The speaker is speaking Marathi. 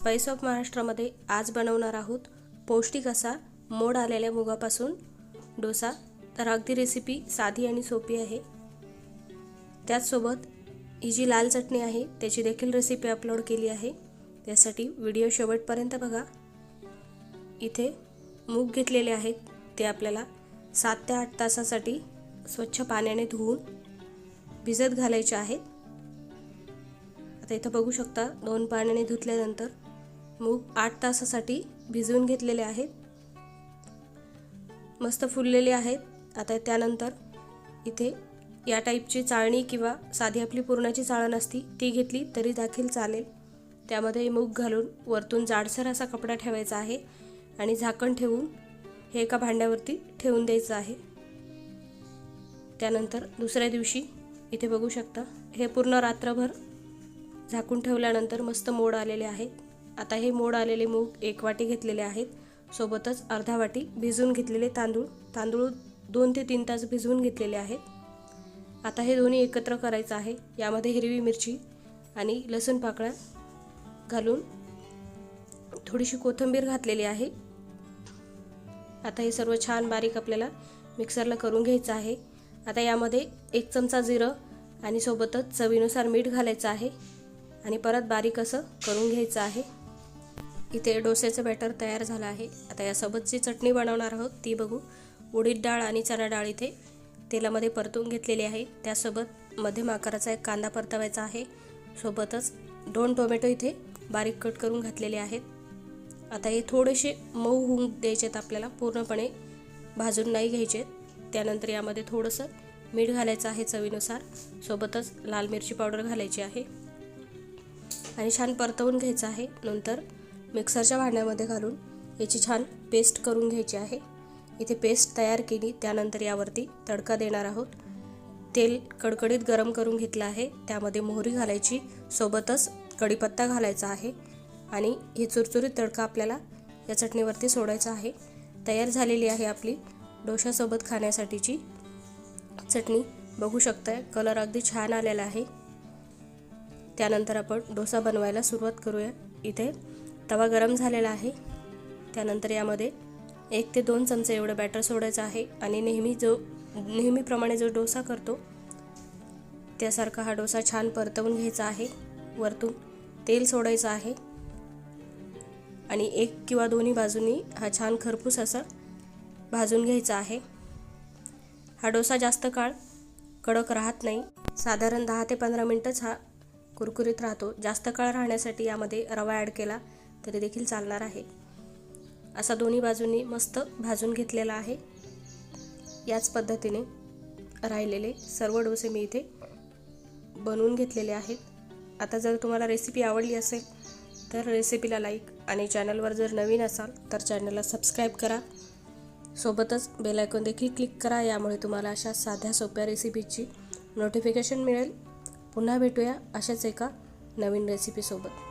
स्पाइस ऑफ महाराष्ट्रामध्ये आज बनवणार आहोत पौष्टिक असा मोड आलेल्या मुगापासून डोसा. तर अगदी रेसिपी साधी आणि सोपी आहे. त्याचसोबत ही जी लाल चटणी आहे त्याची देखील रेसिपी अपलोड केली आहे. त्यासाठी व्हिडिओ शेवटपर्यंत बघा. इथे मूग घेतलेले आहेत. ते आपल्याला सात ते आठ तासासाठी स्वच्छ पाण्याने धुवून भिजत घालायचे आहेत. आता इथं बघू शकता दोन पाण्याने धुतल्यानंतर मूग आठ तासासाठी भिजवून घेतलेले आहेत. मस्त फुललेले आहेत. आता त्यानंतर इथे या टाईपची चाळणी किंवा साधी आपली पुरणाची चाळण असती ती घेतली तरी देखील चालेल. त्यामध्ये मूग घालून वरतून जाडसर असा कपडा ठेवायचा आहे आणि झाकण ठेवून हे एका भांड्यावरती ठेवून द्यायचं आहे. त्यानंतर दुसऱ्या दिवशी इथे बघू शकता हे पूर्ण रात्रभर झाकून ठेवल्यानंतर मस्त मोड आलेले आहेत. आता हे मोड आलेले मूग एक वाटी घेतलेले आहेत. सोबतच अर्धा वाटी भिजवून घेतलेले तांदूळ तांदूळ दोन ते तीन तास भिजवून घेतलेले आहेत. आता हे दोन्ही एकत्र करायचं आहे. यामध्ये हिरवी मिरची आणि लसूण पाकळ्या घालून थोडीशी कोथिंबीर घातलेली आहे. आता हे सर्व छान बारीक आपल्याला मिक्सरला करून घ्यायचं आहे. आता यामध्ये एक चमचा जिरं आणि सोबतच चवीनुसार मीठ घालायचं आहे आणि परत बारीक असं करून घ्यायचं आहे. इथे डोस्याचं बॅटर तयार झालं आहे. आता यासोबत जी चटणी बनवणार आहोत ती बघू. उडीद डाळ आणि चणा डाळ इथे तेलामध्ये परतून घेतलेली आहे. त्यासोबत मध्यम आकाराचा एक कांदा परतवायचा आहे. सोबतच दोन टोमॅटो इथे बारीक कट करून घातलेले आहेत. आता हे थोडेसे मऊ होऊन द्यायचेत आपल्याला. पूर्णपणे भाजून नाही घ्यायचे त्यानंतर यामध्ये थोडंसं मीठ घालायचं आहे चवीनुसार. सोबतच लाल मिरची पावडर घालायची आहे. आणि छान परतवून घ्यायचं आहे. नंतर मिक्सरच्या भांड्यामध्ये घालून याची छान पेस्ट करून घ्यायची आहे. इथे पेस्ट तयार केली. त्यानंतर यावरती तडका देणार आहोत. तेल कडकडीत गरम करून घेतलं आहे. त्यामध्ये मोहरी घालायची. सोबतच कढीपत्ता घालायचा आहे. आणि हे चुरचुरीत तडका आपल्याला या चटणीवरती सोडायचा आहे. तयार झालेली आहे आपली डोशासोबत खाण्यासाठीची चटणी. बघू शकताय कलर अगदी छान आलेला आहे. त्यानंतर आपण डोसा बनवायला सुरुवात करूया. इथे तवा गरम झालेला आहे. त्यानंतर यामध्ये एक ते दोन चमचे एवढं बॅटर सोडायचं आहे आणि नेहमी जो नेहमीप्रमाणे जो डोसा करतो त्यासारखा हा डोसा छान परतवून घ्यायचा आहे. वरतून तेल सोडायचं आहे. आणि एक किंवा दोन्ही बाजूनी हा छान खरपूस असा भाजून घ्यायचा आहे. हा डोसा जास्त काळ कडक राहत नाही. साधारण दहा ते पंधरा मिनटंच हा कुरकुरीत राहतो. जास्त काळ राहण्यासाठी यामध्ये रवा ॲड केला. तरी देखील चालणार आहे. असा दोन्ही बाजूंनी मस्त भाजून घेतलेला आहे. याच पद्धतीने राहिलेले सर्व डोसे मी इथे बनवून घेतलेले आहेत. आता जर तुम्हाला रेसिपी आवडली असेल तर रेसिपीला लाईक आणि चॅनलवर जर नवीन असाल तर चॅनलला सबस्क्राईब करा. सोबतच बेलायकॉन देखील क्लिक करा यामुळे तुम्हाला अशा साध्या सोप्या रेसिपीची नोटिफिकेशन मिळेल. पुन्हा भेटूया अशाच एका नवीन रेसिपीसोबत